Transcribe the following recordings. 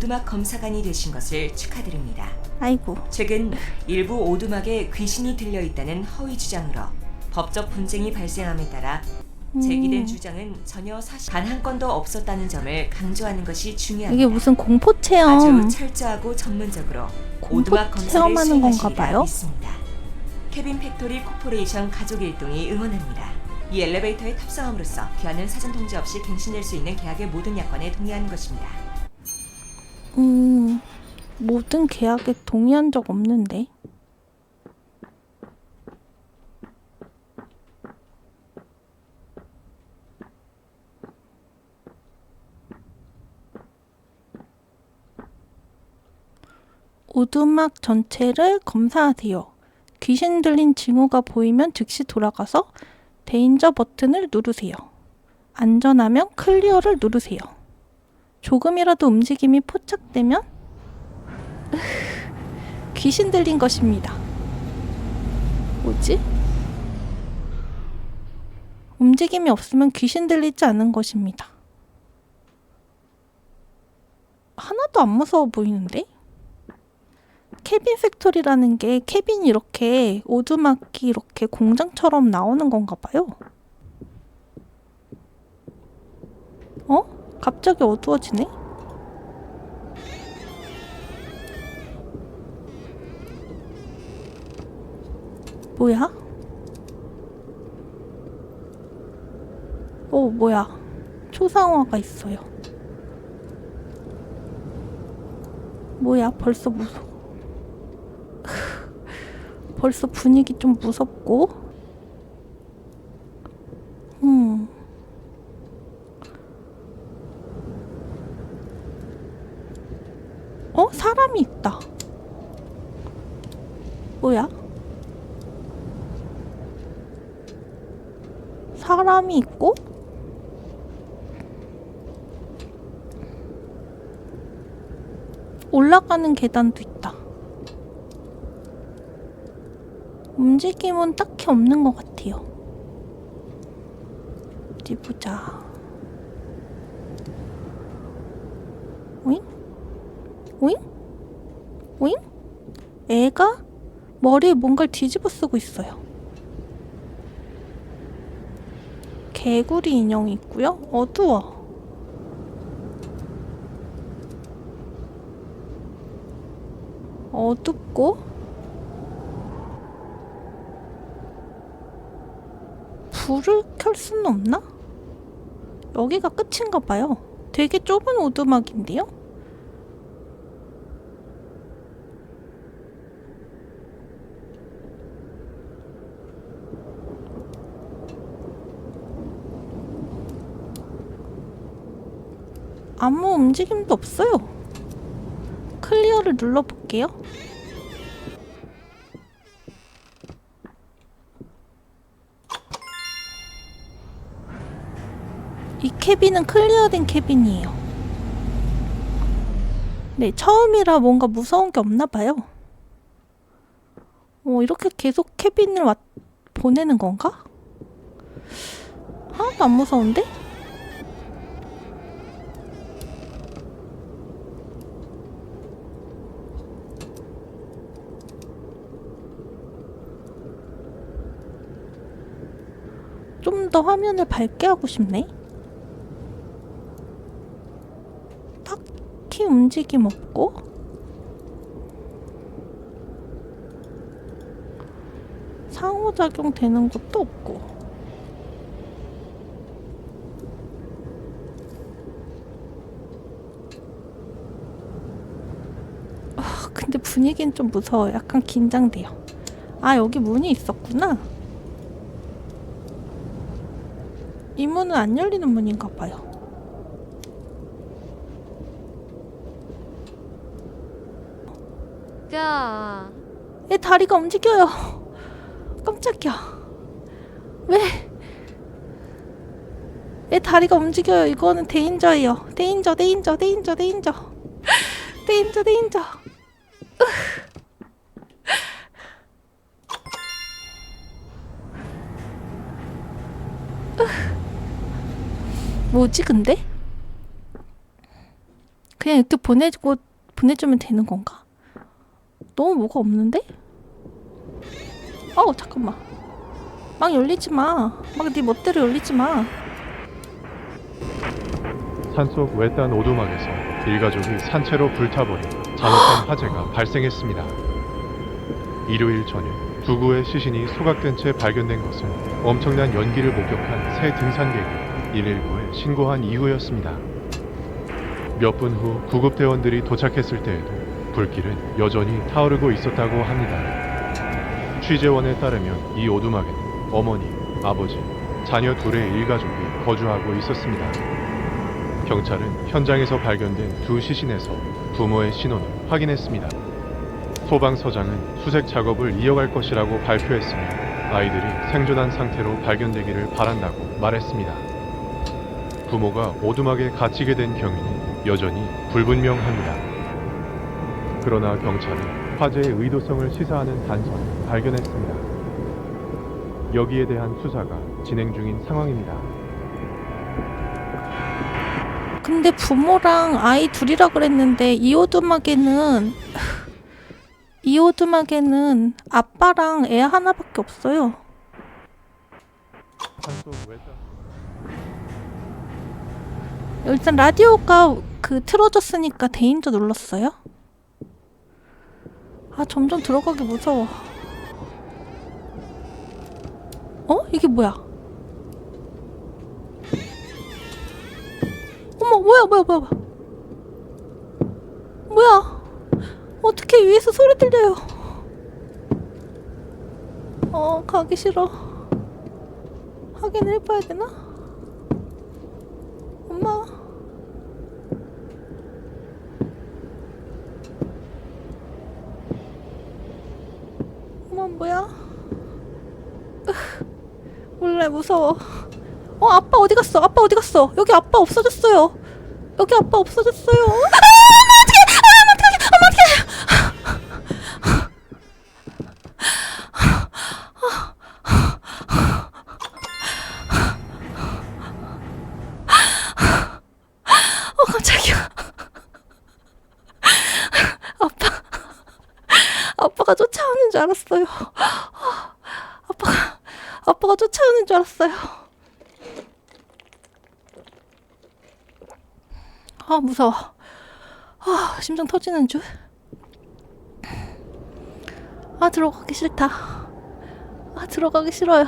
오두막 검사관이 되신 것을 축하드립니다. 아이고. 최근 일부 오두막에 귀신이 들려 있다는 허위 주장으로 법적 분쟁이 발생함에 따라 제기된 음. 주장은 전혀 사실 단 한 건도 없었다는 점을 강조하는 것이 중요합니다. 이게 무슨 공포 체험? 아주 철저하고 전문적으로 공포 오두막 검사를 체험하는 건가 수행하시리라 봐요? 믿습니다. 케빈 팩토리 코퍼레이션 가족 일동이 응원합니다. 이 엘리베이터에 탑승함으로써 귀환은 사전 통지 없이 갱신될 수 있는 계약의 모든 약관에 동의하는 것입니다. 음, 모든 계약에 동의한 적 없는데. 오두막 전체를 검사하세요. 귀신 들린 징후가 보이면 즉시 돌아가서 데인저 버튼을 누르세요. 안전하면 클리어를 누르세요. 조금이라도 움직임이 포착되면 귀신 들린 것입니다. 뭐지? 움직임이 없으면 귀신 들리지 않은 것입니다. 하나도 안 무서워 보이는데? 케빈 팩토리라는 게 케빈이 이렇게 오두막이 이렇게 공장처럼 나오는 건가 봐요. 어? 갑자기 어두워지네? 뭐야? 어, 뭐야. 초상화가 있어요. 뭐야, 벌써 무서워. 벌써 분위기 좀 무섭고. 음. 어? 사람이 있다. 뭐야? 사람이 있고? 올라가는 계단도 있다. 움직임은 딱히 없는 것 같아요. 어디 보자. 오잉? 오잉? 오잉? 애가 머리에 뭔가를 뒤집어 쓰고 있어요. 개구리 인형이 있고요. 어두워. 어둡고 불을 켤 수는 없나? 여기가 끝인가 봐요. 되게 좁은 오두막인데요? 아무 움직임도 없어요. 클리어를 눌러볼게요. 이 캐빈은 클리어된 캐빈이에요. 네, 처음이라 뭔가 무서운 게 없나 봐요. 어, 이렇게 계속 캐빈을 왔, 보내는 건가? 하나도 안 무서운데? 좀 더 화면을 밝게 하고 싶네. 딱히 움직임 없고. 상호작용 되는 것도 없고. 아, 근데 분위기는 좀 무서워요. 약간 긴장돼요. 아, 여기 문이 있었구나. 이 문은 안 열리는 문인가 봐요. 자, 얘 다리가 움직여요. 깜짝이야. 왜? 얘 다리가 움직여요. 이거는 데인저예요. 데인저, 데인저, 데인저, 데인저. 데인저, 데인저. 뭐지 근데? 그냥 이렇게 보내고 보내주면 되는 건가? 너무 뭐가 없는데? 어우 잠깐만. 막 열리지 마. 막 네 멋대로 열리지 마. 산속 외딴 오두막에서 일가족이 산채로 불타버린 잔혹한 화재가 발생했습니다. 일요일 저녁 두 구의 시신이 소각된 채 발견된 것은 엄청난 연기를 목격한 새 등산객이 119에 신고한 이후였습니다. 몇 분 후 구급대원들이 도착했을 때에도 불길은 여전히 타오르고 있었다고 합니다. 취재원에 따르면 이 오두막에는 어머니, 아버지, 자녀 둘의 일가족이 거주하고 있었습니다. 경찰은 현장에서 발견된 두 시신에서 부모의 신원을 확인했습니다. 소방서장은 수색 작업을 이어갈 것이라고 발표했으며 아이들이 생존한 상태로 발견되기를 바란다고 말했습니다. 부모가 오두막에 갇히게 된 경위는 여전히 불분명합니다. 그러나 경찰은 화재의 의도성을 시사하는 단서를 발견했습니다. 여기에 대한 수사가 진행 중인 상황입니다. 근데 부모랑 아이 둘이라 그랬는데 이 오두막에는 이 오두막에는 아빠랑 애 하나밖에 없어요. 일단 라디오가 그 틀어졌으니까 대인조 눌렀어요. 아 점점 들어가기 무서워. 어? 이게 뭐야? 어머 뭐야 뭐야 뭐야. 뭐야? 어떻게 위에서 소리 들려요? 어 가기 싫어. 확인을 해봐야 되나? 엄마. 엄마 뭐야? 으, 몰라 무서워. 어 아빠 어디 갔어? 아빠 어디 갔어? 여기 아빠 없어졌어요. 여기 아빠 없어졌어요. 아, 엄마 어떡해! 아, 엄마 어떡해! 엄마 어떡해! 어 깜짝이야. 아빠 아빠가 쫓아오는 줄 알았어요. 아빠가 아빠가 쫓아오는 줄 알았어요. 아 무서워. 아 심장 터지는 줄. 아 들어가기 싫다. 아 들어가기 싫어요.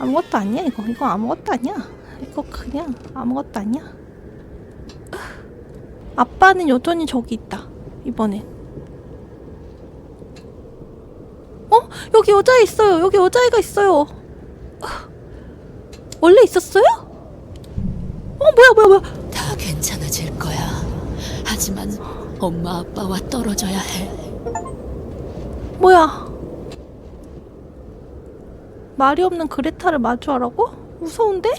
아무것도 아니야 이거. 이거 아무것도 아니야. 이거 그냥 아무것도 아니야. 아빠는 여전히 저기 있다. 이번엔. 어? 여기 여자 있어요. 여기 여자애가 있어요. 아, 원래 있었어요? 어 뭐야 뭐야 뭐야. 다 괜찮아질 거야. 하지만 엄마 아빠와 떨어져야 해. 뭐야? 말이 없는 그레타를 마주하라고? 무서운데?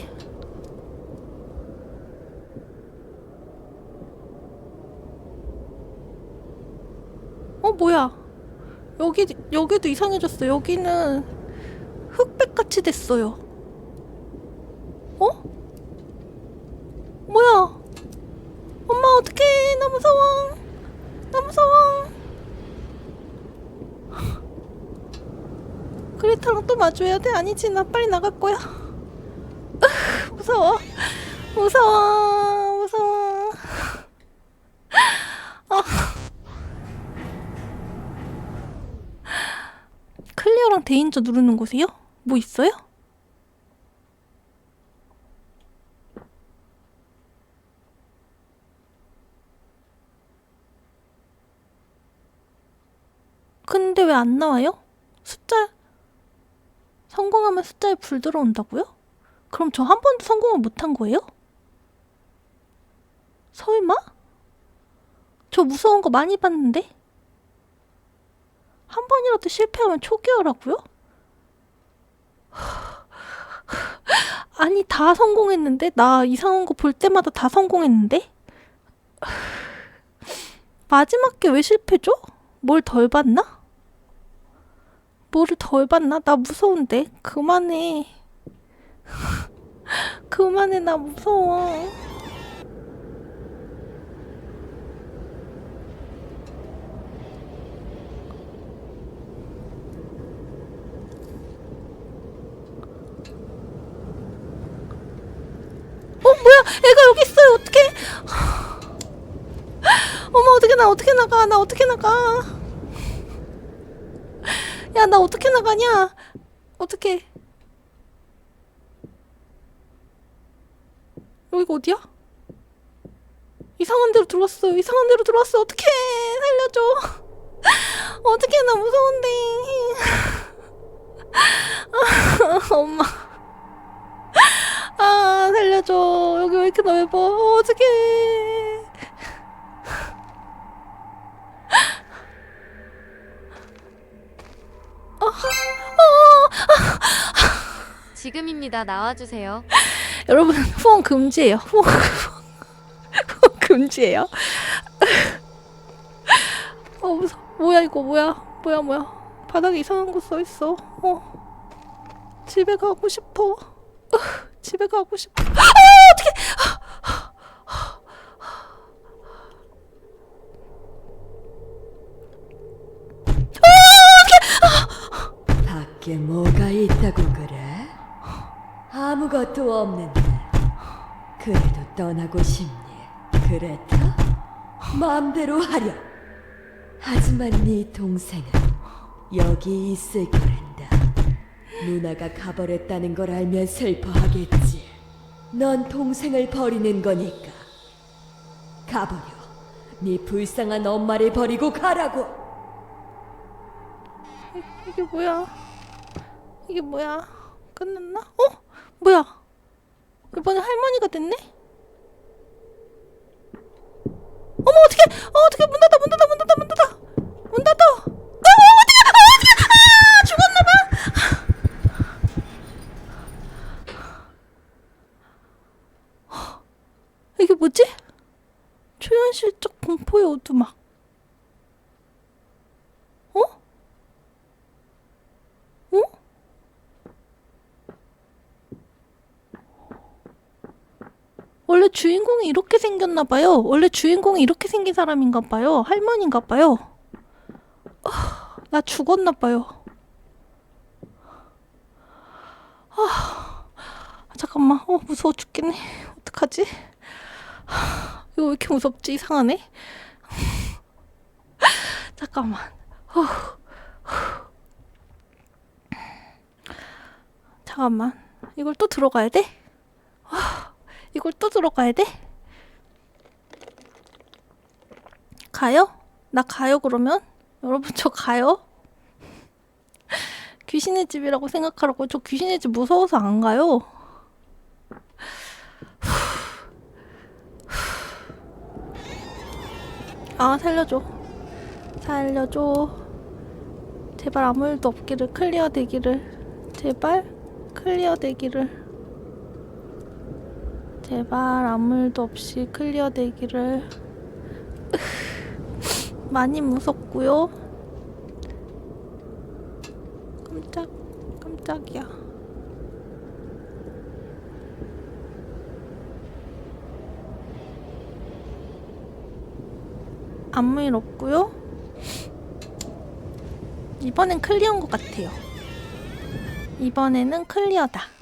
어 뭐야? 여기 여기도 이상해졌어. 여기는 흑백 같이 됐어요. 어? 뭐야? 엄마 어떡해? 나 무서워. 나 무서워. 그레타랑 또 마주해야 돼? 아니지 나 빨리 나갈 거야 무서워 무서워 대인저 누르는 곳이요? 뭐 있어요? 근데 왜 안 나와요? 숫자 성공하면 숫자에 불 들어온다고요? 그럼 저 한 번도 성공을 못한 거예요? 설마? 저 무서운 거 많이 봤는데? 한 번이라도 실패하면 초기화라고요? 아니 다 성공했는데? 나 이상한 거 볼 때마다 다 성공했는데? 마지막 게 왜 실패죠? 뭘 덜 봤나? 뭐를 덜 봤나? 나 무서운데. 그만해. 그만해, 나 무서워. 애가 여기 있어요. 어떻게? 어떻게 나 어떻게 나가? 나 어떻게 나가? 야 나 어떻게 나가냐? 어떻게? 여기가 어디야? 이상한 데로 들어왔어요. 이상한 데로 들어왔어. 어떻게 살려줘? 어떻게 나 무서운데? 아, 엄마. 아 살려줘. 여기 왜 이렇게 넓어? 어, 어떡해. 지금입니다. 나와주세요. 여러분 후원 금지예요. 후원, 후원 금지예요. 어 무서. 뭐야 이거 뭐야 뭐야 뭐야 바닥에 이상한 거 써 있어. 어 집에 가고 싶어. 으, 집에 가고 싶어. 아 어떡해. 밖에 뭐가 있다고 그래? 아무것도 없는데 그래도 떠나고 싶니? 그랬다? 마음대로 하렴 하지만 네 동생은 여기 있을 거란다 누나가 가버렸다는 걸 알면 슬퍼하겠지 넌 동생을 버리는 거니까 가버려 네 불쌍한 엄마를 버리고 가라고 이게 뭐야? 이게 뭐야? 끝났나? 어? 뭐야? 이번에 할머니가 됐네? 어머 어떡해! 어 어떡해! 문 닫아! 문 닫아! 문 닫아! 문 닫아! 문 닫아! 아 어떡해! 아 어떡해! 아 죽었나 봐! 이게 뭐지? 초현실적 공포의 오두막 어? 어? 원래 주인공이 이렇게 생겼나 봐요. 원래 주인공이 이렇게 생긴 사람인가 봐요. 할머니인가 봐요. 아, 나 죽었나 봐요. 아, 잠깐만. 어, 무서워 죽겠네. 어떡하지? 아, 이거 왜 이렇게 무섭지? 이상하네. 잠깐만. 후, 후. 잠깐만. 이걸 또 들어가야 돼? 아, 이걸 또 들어가야 돼? 가요? 나 가요 그러면? 여러분 저 가요? 귀신의 집이라고 생각하라고 저 귀신의 집 무서워서 안 가요. 아 살려줘. 살려줘. 제발 아무 일도 없기를 클리어 되기를. 제발 클리어 되기를. 제발 아무 일도 없이 클리어 되기를. 많이 무섭고요. 깜짝 깜짝이야. 아무 일 없고요. 이번엔 클리어인 것 같아요. 이번에는 클리어다.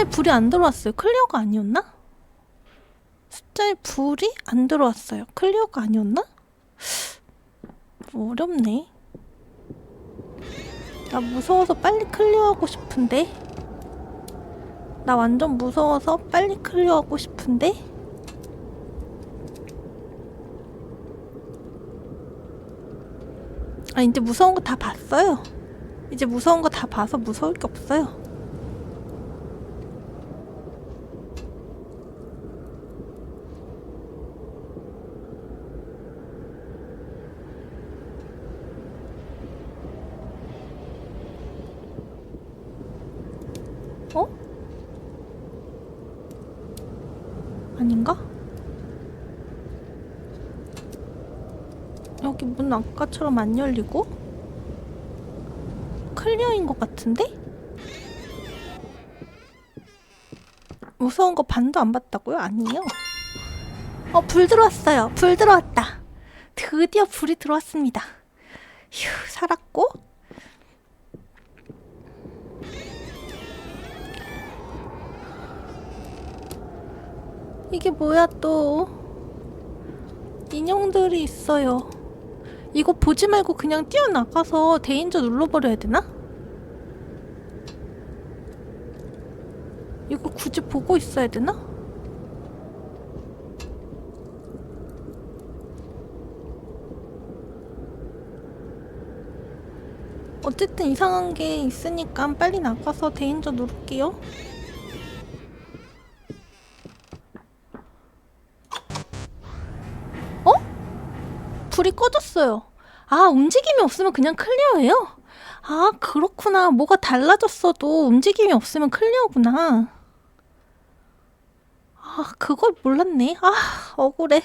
숫자에 불이 안 들어왔어요. 클리어가 아니었나? 숫자에 불이 안 들어왔어요. 클리어가 아니었나? 어렵네. 나 무서워서 빨리 클리어하고 싶은데. 나 완전 무서워서 빨리 클리어하고 싶은데. 아, 이제 무서운 거 다 봤어요. 이제 무서운 거 다 봐서 무서울 게 없어요. 어? 아닌가? 여기 문 아까처럼 안 열리고? 클리어인 것 같은데? 무서운 거 반도 안 봤다고요? 아니에요. 어, 불 들어왔어요. 불 들어왔다. 드디어 불이 들어왔습니다. 휴, 살았고. 이게 뭐야 또 인형들이 있어요 이거 보지 말고 그냥 뛰어나가서 대인저 눌러버려야 되나? 이거 굳이 보고 있어야 되나? 어쨌든 이상한 게 있으니까 빨리 나가서 대인저 누를게요. 불이 꺼졌어요. 아, 움직임이 없으면 그냥 클리어예요? 아, 그렇구나. 뭐가 달라졌어도 움직임이 없으면 클리어구나. 아, 그걸 몰랐네. 아, 억울해.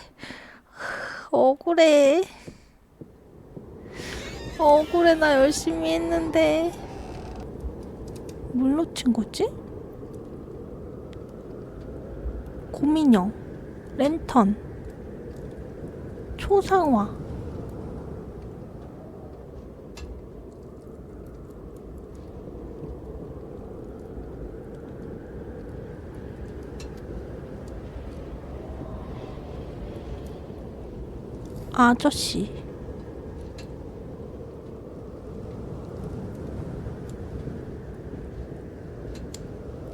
억울해. 억울해, 나 열심히 했는데. 뭘 놓친 거지? 고민형, 랜턴, 초상화. 아저씨.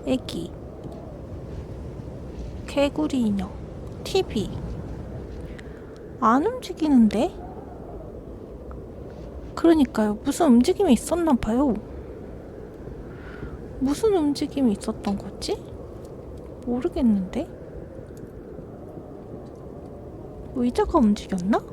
애기. 개구리 인형. TV. 안 움직이는데? 그러니까요. 무슨 움직임이 있었나 봐요. 무슨 움직임이 있었던 거지? 모르겠는데? 의자가 움직였나? 아!